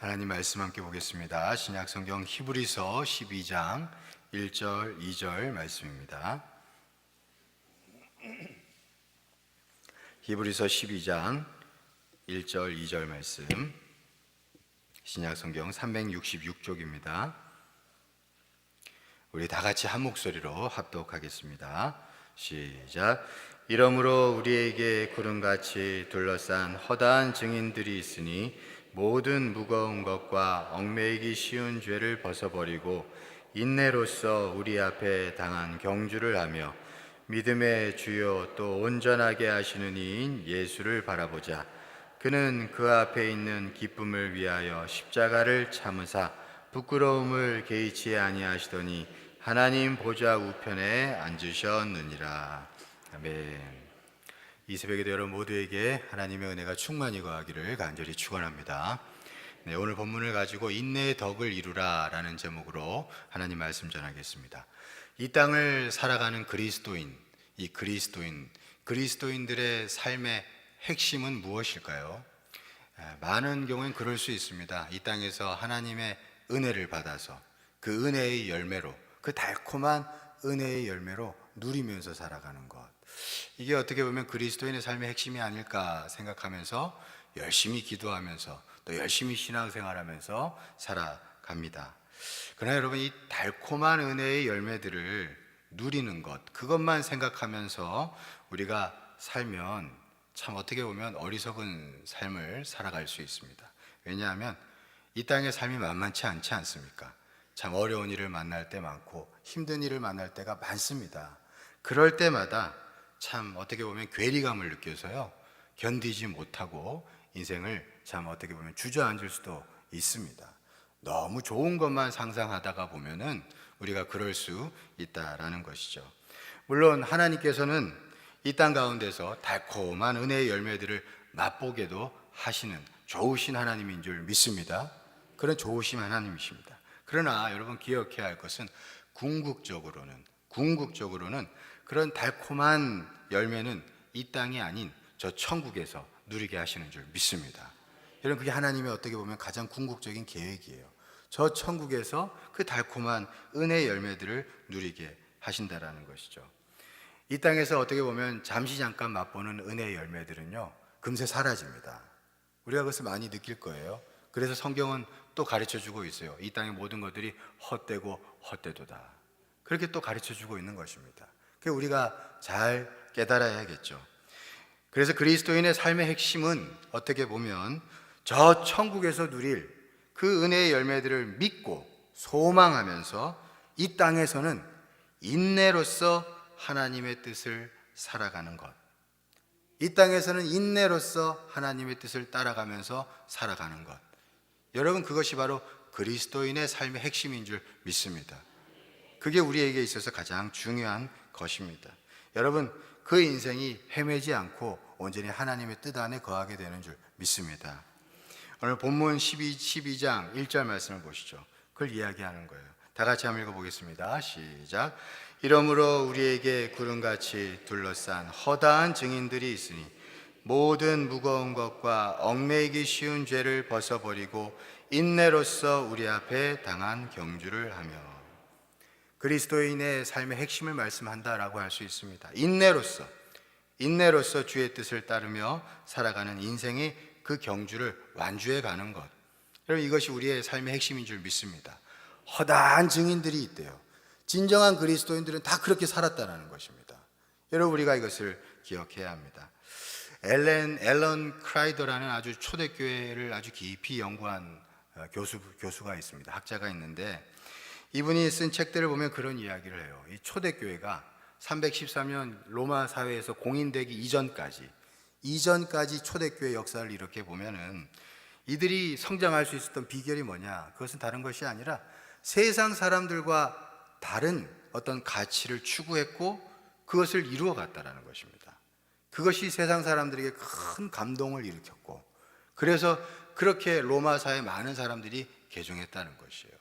하나님 말씀 함께 보겠습니다. 신약 성경 히브리서 12장 1절, 2절 말씀입니다. 히브리서 12장 1절, 2절 말씀. 신약 성경 366쪽입니다. 우리 다 같이 한 목소리로 합독하겠습니다. 시작. 이러므로 우리에게 구름같이 둘러싼 허다한 증인들이 있으니 모든 무거운 것과 얽매이기 쉬운 죄를 벗어버리고 인내로서 우리 앞에 당한 경주를 하며 믿음의 주요 또 온전하게 하시는 이인 예수를 바라보자. 그는 그 앞에 있는 기쁨을 위하여 십자가를 참으사 부끄러움을 개의치 아니하시더니 하나님 보좌 우편에 앉으셨느니라. 아멘. 이 새벽에도 여러분 모두에게 하나님의 은혜가 충만히 거하기를 간절히 축원합니다. 네, 오늘 본문을 가지고 인내의 덕을 이루라라는 제목으로 하나님 말씀 전하겠습니다. 이 땅을 살아가는 그리스도인, 이 그리스도인, 그리스도인들의 삶의 핵심은 무엇일까요? 에, 많은 경우엔 그럴 수 있습니다. 이 땅에서 하나님의 은혜를 받아서 그 은혜의 열매로 그 달콤한 은혜의 열매로 누리면서 살아가는 것. 이게 어떻게 보면 그리스도인의 삶의 핵심이 아닐까 생각하면서 열심히 기도하면서 또 열심히 신앙생활하면서 살아갑니다. 그러나 여러분 이 달콤한 은혜의 열매들을 누리는 것 그것만 생각하면서 우리가 살면 참 어떻게 보면 어리석은 삶을 살아갈 수 있습니다. 왜냐하면 이 땅의 삶이 만만치 않지 않습니까? 참 어려운 일을 만날 때 많고 힘든 일을 만날 때가 많습니다. 그럴 때마다 참 어떻게 보면 괴리감을 느껴서요. 견디지 못하고 인생을 참 어떻게 보면 주저앉을 수도 있습니다. 너무 좋은 것만 상상하다가 보면은 우리가 그럴 수 있다라는 것이죠. 물론 하나님께서는 이 땅 가운데서 달콤한 은혜의 열매들을 맛보게도 하시는 좋으신 하나님인 줄 믿습니다. 그런 좋으신 하나님이십니다. 그러나 여러분 기억해야 할 것은 궁극적으로는 궁극적으로는 그런 달콤한 열매는 이 땅이 아닌 저 천국에서 누리게 하시는 줄 믿습니다. 여러분 그게 하나님의 어떻게 보면 가장 궁극적인 계획이에요. 저 천국에서 그 달콤한 은혜의 열매들을 누리게 하신다라는 것이죠. 이 땅에서 어떻게 보면 잠시 잠깐 맛보는 은혜의 열매들은요, 금세 사라집니다. 우리가 그것을 많이 느낄 거예요. 그래서 성경은 또 가르쳐 주고 있어요. 이 땅의 모든 것들이 헛되고 헛되도다. 그렇게 또 가르쳐 주고 있는 것입니다. 그 우리가 잘 깨달아야겠죠. 그래서 그리스도인의 삶의 핵심은 어떻게 보면 저 천국에서 누릴 그 은혜의 열매들을 믿고 소망하면서 이 땅에서는 인내로서 하나님의 뜻을 살아가는 것. 이 땅에서는 인내로서 하나님의 뜻을 따라가면서 살아가는 것. 여러분 그것이 바로 그리스도인의 삶의 핵심인 줄 믿습니다. 그게 우리에게 있어서 가장 중요한 것입니다. 여러분 그 인생이 헤매지 않고 온전히 하나님의 뜻 안에 거하게 되는 줄 믿습니다. 오늘 본문 12, 12장 1절 말씀을 보시죠. 그걸 이야기하는 거예요. 다 같이 한번 읽어보겠습니다. 시작. 이러므로 우리에게 구름같이 둘러싼 허다한 증인들이 있으니 모든 무거운 것과 얽매이기 쉬운 죄를 벗어버리고 인내로서 우리 앞에 당한 경주를 하며 그리스도인의 삶의 핵심을 말씀한다라고 할 수 있습니다. 인내로서 인내로서 주의 뜻을 따르며 살아가는 인생의 그 경주를 완주해 가는 것. 여러분 이것이 우리의 삶의 핵심인 줄 믿습니다. 허다한 증인들이 있대요. 진정한 그리스도인들은 다 그렇게 살았다는 것입니다. 여러분 우리가 이것을 기억해야 합니다. 엘렌 앨런 크라이더라는 아주 초대교회를 아주 깊이 연구한 어, 교수 교수가 있습니다. 학자가 있는데 이분이 쓴 책들을 보면 그런 이야기를 해요. 이 초대교회가 313년 로마 사회에서 공인되기 이전까지 이전까지 초대교회 역사를 이렇게 보면은 이들이 성장할 수 있었던 비결이 뭐냐? 그것은 다른 것이 아니라 세상 사람들과 다른 어떤 가치를 추구했고 그것을 이루어 갔다라는 것입니다. 그것이 세상 사람들에게 큰 감동을 일으켰고 그래서 그렇게 로마 사회 많은 사람들이 개종했다는 것이에요.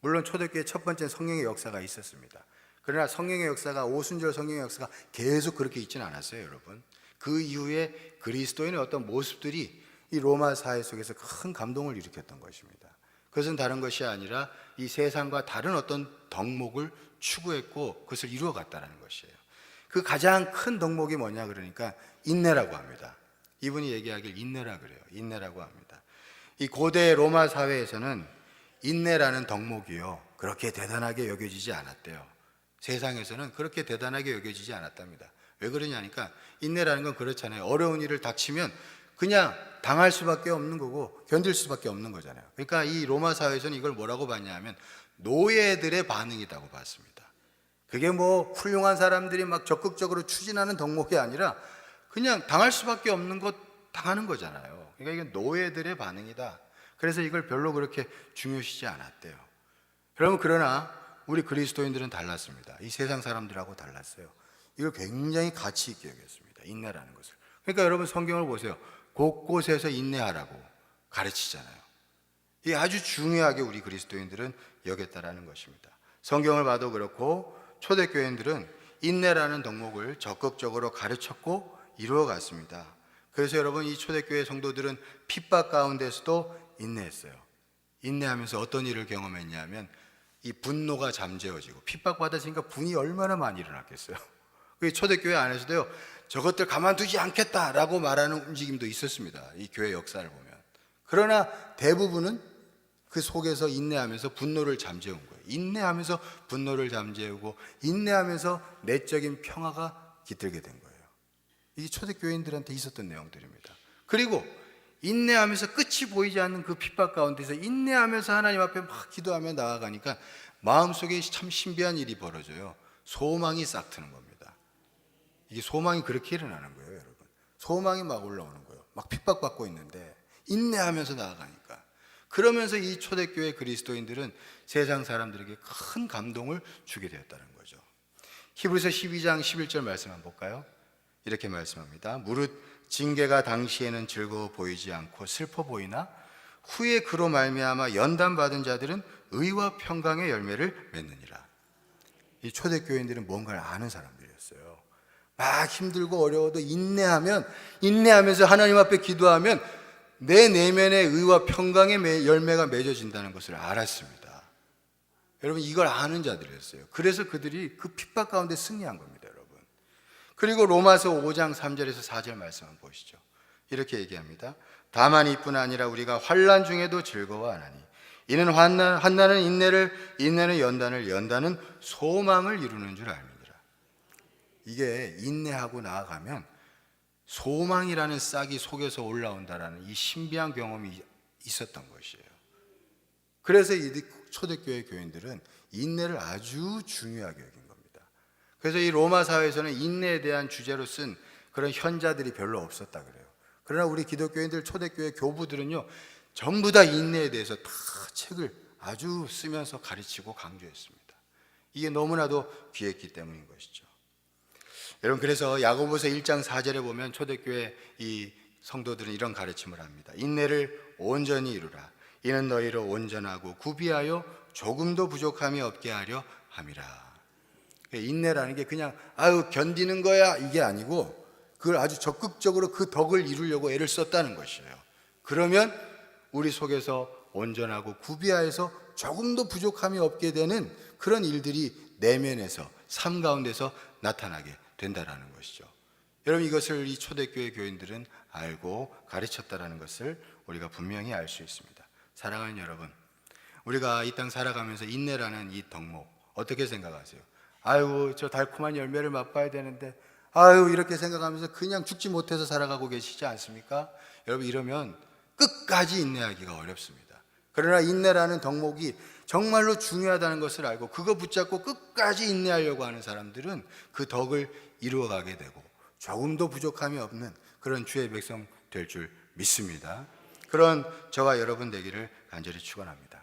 물론 초대교회 첫 번째 성령의 역사가 있었습니다. 그러나 성령의 역사가 오순절 성령의 역사가 계속 그렇게 있지는 않았어요, 여러분. 그 이후에 그리스도인의 어떤 모습들이 이 로마 사회 속에서 큰 감동을 일으켰던 것입니다. 그것은 다른 것이 아니라 이 세상과 다른 어떤 덕목을 추구했고 그것을 이루어 갔다는 것이에요. 그 가장 큰 덕목이 뭐냐 그러니까 인내라고 합니다. 이분이 얘기하길 인내라 그래요. 인내라고 합니다. 이 고대 로마 사회에서는 인내라는 덕목이요. 그렇게 대단하게 여겨지지 않았대요. 세상에서는 그렇게 대단하게 여겨지지 않았답니다. 왜 그러냐니까 인내라는 건 그렇잖아요. 어려운 일을 닥치면 그냥 당할 수밖에 없는 거고 견딜 수밖에 없는 거잖아요. 그러니까 이 로마 사회에서는 이걸 뭐라고 봤냐 하면 노예들의 반응이라고 봤습니다. 그게 뭐 훌륭한 사람들이 막 적극적으로 추진하는 덕목이 아니라 그냥 당할 수밖에 없는 것 당하는 거잖아요. 그러니까 이게 노예들의 반응이다. 그래서 이걸 별로 그렇게 중요시지 않았대요. 여러분 그러나 우리 그리스도인들은 달랐습니다. 이 세상 사람들하고 달랐어요. 이걸 굉장히 가치 있게 여겼습니다. 인내라는 것을. 그러니까 여러분 성경을 보세요. 곳곳에서 인내하라고 가르치잖아요. 이게 아주 중요하게 우리 그리스도인들은 여겼다라는 것입니다. 성경을 봐도 그렇고 초대교인들은 인내라는 덕목을 적극적으로 가르쳤고 이루어갔습니다. 그래서 여러분 이 초대교회 성도들은 핍박 가운데서도 인내했어요. 인내하면서 어떤 일을 경험했냐면 이 분노가 잠재워지고 핍박받았으니까 분이 얼마나 많이 일어났겠어요. 그 초대교회 안에서도요 저것들 가만두지 않겠다라고 말하는 움직임도 있었습니다. 이 교회 역사를 보면. 그러나 대부분은 그 속에서 인내하면서 분노를 잠재운 거예요. 인내하면서 분노를 잠재우고 인내하면서 내적인 평화가 깃들게 된 거예요. 이게 초대교인들한테 있었던 내용들입니다. 그리고 인내하면서 끝이 보이지 않는 그 핍박 가운데서 인내하면서 하나님 앞에 막 기도하며 나아가니까 마음속에 참 신비한 일이 벌어져요. 소망이 싹 트는 겁니다. 이게 소망이 그렇게 일어나는 거예요, 여러분. 소망이 막 올라오는 거예요. 막 핍박받고 있는데 인내하면서 나아가니까. 그러면서 이 초대교회 그리스도인들은 세상 사람들에게 큰 감동을 주게 되었다는 거죠. 히브리서 12장 11절 말씀 한번 볼까요? 이렇게 말씀합니다. 무릇 징계가 당시에는 즐거워 보이지 않고 슬퍼 보이나 후에 그로 말미암아 연단 받은 자들은 의와 평강의 열매를 맺느니라. 이 초대 교인들은 뭔가를 아는 사람들이었어요. 막 힘들고 어려워도 인내하면 인내하면서 하나님 앞에 기도하면 내 내면에 의와 평강의 매- 열매가 맺어진다는 것을 알았습니다. 여러분 이걸 아는 자들이었어요. 그래서 그들이 그 핍박 가운데 승리한 겁니다. 그리고 로마서 5장 3절에서 4절 말씀 한번 보시죠. 이렇게 얘기합니다. 다만 이뿐 아니라 우리가 환난 중에도 즐거워하나니 이는 환난 환난은 인내를 인내는 연단을 연단은 소망을 이루는 줄 알미니라. 이게 인내하고 나아가면 소망이라는 싹이 속에서 올라온다라는 이 신비한 경험이 있었던 것이에요. 그래서 이 초대교회 교인들은 인내를 아주 중요하게 겁니다. 그래서 이 로마 사회에서는 인내에 대한 주제로 쓴 그런 현자들이 별로 없었다 그래요. 그러나 우리 기독교인들 초대교회 교부들은요 전부 다 인내에 대해서 다 책을 아주 쓰면서 가르치고 강조했습니다. 이게 너무나도 귀했기 때문인 것이죠. 여러분 그래서 야고보서 1장 4절에 보면 초대교회 이 성도들은 이런 가르침을 합니다. 인내를 온전히 이루라. 이는 너희를 온전하고 구비하여 조금도 부족함이 없게 하려 함이라. 인내라는 게 그냥 아유 견디는 거야 이게 아니고 그걸 아주 적극적으로 그 덕을 이루려고 애를 썼다는 것이에요. 그러면 우리 속에서 온전하고 구비하여서 조금도 부족함이 없게 되는 그런 일들이 내면에서 삶 가운데서 나타나게 된다라는 것이죠. 여러분 이것을 이 초대교회 교인들은 알고 가르쳤다라는 것을 우리가 분명히 알 수 있습니다. 사랑하는 여러분, 우리가 이 땅 살아가면서 인내라는 이 덕목 어떻게 생각하세요? 아유 저 달콤한 열매를 맛봐야 되는데 아유 이렇게 생각하면서 그냥 죽지 못해서 살아가고 계시지 않습니까? 여러분 이러면 끝까지 인내하기가 어렵습니다. 그러나 인내라는 덕목이 정말로 중요하다는 것을 알고 그거 붙잡고 끝까지 인내하려고 하는 사람들은 그 덕을 이루어가게 되고 조금도 부족함이 없는 그런 주의 백성 될 줄 믿습니다. 그런 저와 여러분 되기를 간절히 축원합니다.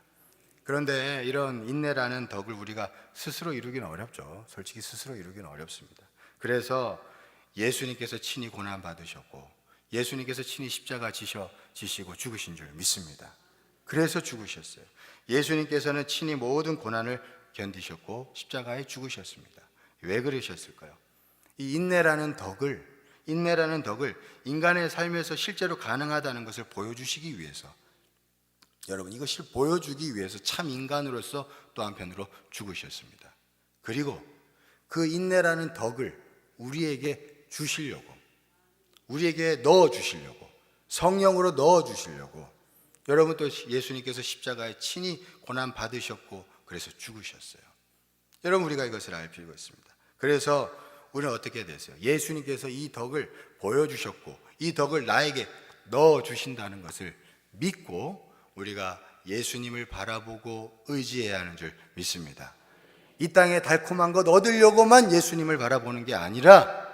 그런데 이런 인내라는 덕을 우리가 스스로 이루기는 어렵죠. 솔직히 스스로 이루기는 어렵습니다. 그래서 예수님께서 친히 고난 받으셨고 예수님께서 친히 십자가 지셔 지시고 죽으신 줄 믿습니다. 그래서 죽으셨어요. 예수님께서는 친히 모든 고난을 견디셨고 십자가에 죽으셨습니다. 왜 그러셨을까요? 이 인내라는 덕을 인내라는 덕을 인간의 삶에서 실제로 가능하다는 것을 보여주시기 위해서 여러분 이것을 보여주기 위해서 참 인간으로서 또 한편으로 죽으셨습니다. 그리고 그 인내라는 덕을 우리에게 주시려고 우리에게 넣어 주시려고 성령으로 넣어 주시려고 여러분 또 예수님께서 십자가에 친히 고난 받으셨고 그래서 죽으셨어요. 여러분 우리가 이것을 알 필요가 있습니다. 그래서 우리는 어떻게 되세요? 예수님께서 이 덕을 보여주셨고 이 덕을 나에게 넣어 주신다는 것을 믿고 우리가 예수님을 바라보고 의지해야 하는 줄 믿습니다. 이 땅에 달콤한 것 얻으려고만 예수님을 바라보는 게 아니라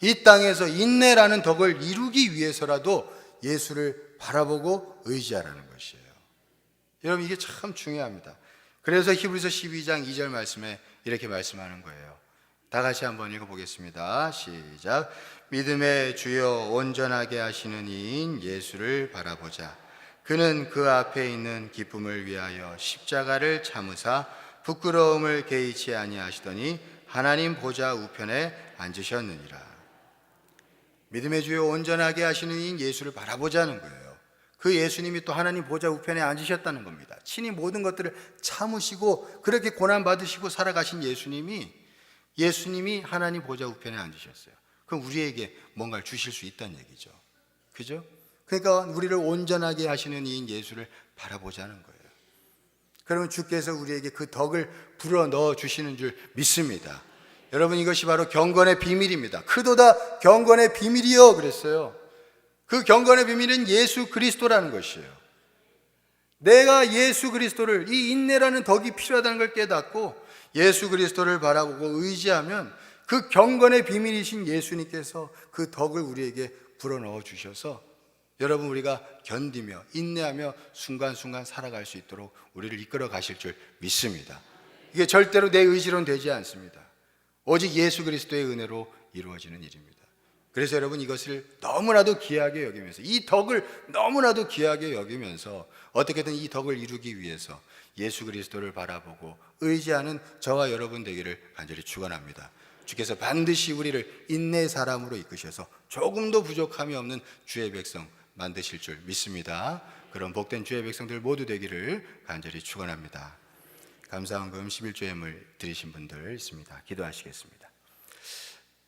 이 땅에서 인내라는 덕을 이루기 위해서라도 예수를 바라보고 의지하라는 것이에요. 여러분 이게 참 중요합니다. 그래서 히브리서 12장 2절 말씀에 이렇게 말씀하는 거예요. 다 같이 한번 읽어보겠습니다. 시작. 믿음의 주여 온전하게 하시는 이인 예수를 바라보자. 그는 그 앞에 있는 기쁨을 위하여 십자가를 참으사 부끄러움을 개의치 아니하시더니 하나님 보좌 우편에 앉으셨느니라. 믿음의 주여 온전하게 하시는 이인 예수를 바라보자는 거예요. 그 예수님이 또 하나님 보좌 우편에 앉으셨다는 겁니다. 친히 모든 것들을 참으시고 그렇게 고난 받으시고 살아가신 예수님이 예수님이 하나님 보좌 우편에 앉으셨어요. 그럼 우리에게 뭔가를 주실 수 있다는 얘기죠. 그죠? 그러니까 우리를 온전하게 하시는 이인 예수를 바라보자는 거예요. 그러면 주께서 우리에게 그 덕을 불어 넣어 주시는 줄 믿습니다. 여러분 이것이 바로 경건의 비밀입니다. 크도다 경건의 비밀이요 그랬어요. 그 경건의 비밀은 예수 그리스도라는 것이에요. 내가 예수 그리스도를 이 인내라는 덕이 필요하다는 걸 깨닫고 예수 그리스도를 바라보고 의지하면 그 경건의 비밀이신 예수님께서 그 덕을 우리에게 불어넣어 주셔서 여러분 우리가 견디며 인내하며 순간순간 살아갈 수 있도록 우리를 이끌어 가실 줄 믿습니다. 이게 절대로 내 의지로는 되지 않습니다. 오직 예수 그리스도의 은혜로 이루어지는 일입니다. 그래서 여러분 이것을 너무나도 귀하게 여기면서 이 덕을 너무나도 귀하게 여기면서 어떻게든 이 덕을 이루기 위해서 예수 그리스도를 바라보고 의지하는 저와 여러분 되기를 간절히 축원합니다. 주께서 반드시 우리를 인내 사람으로 이끄셔서 조금도 부족함이 없는 주의 백성 만드실 줄 믿습니다. 그런 복된 주의 백성들 모두 되기를 간절히 축원합니다. 감사원금 11조예물 드리신 분들 있습니다. 기도하시겠습니다.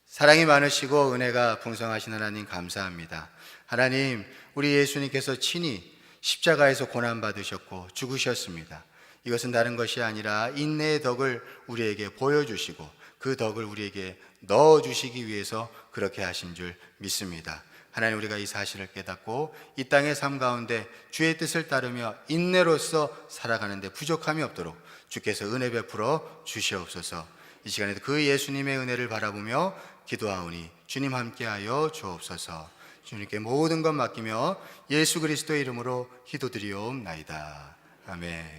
사랑이 많으시고 은혜가 풍성하신 하나님 감사합니다. 하나님, 우리 예수님께서 친히 십자가에서 고난 받으셨고 죽으셨습니다. 이것은 다른 것이 아니라 인내의 덕을 우리에게 보여주시고 그 덕을 우리에게 넣어주시기 위해서 그렇게 하신 줄 믿습니다. 하나님 우리가 이 사실을 깨닫고 이 땅의 삶 가운데 주의 뜻을 따르며 인내로서 살아가는데 부족함이 없도록 주께서 은혜 베풀어 주시옵소서. 이 시간에도 그 예수님의 은혜를 바라보며 기도하오니 주님 함께하여 주옵소서. 주님께 모든 것 맡기며 예수 그리스도의 이름으로 기도드리옵나이다. 아멘.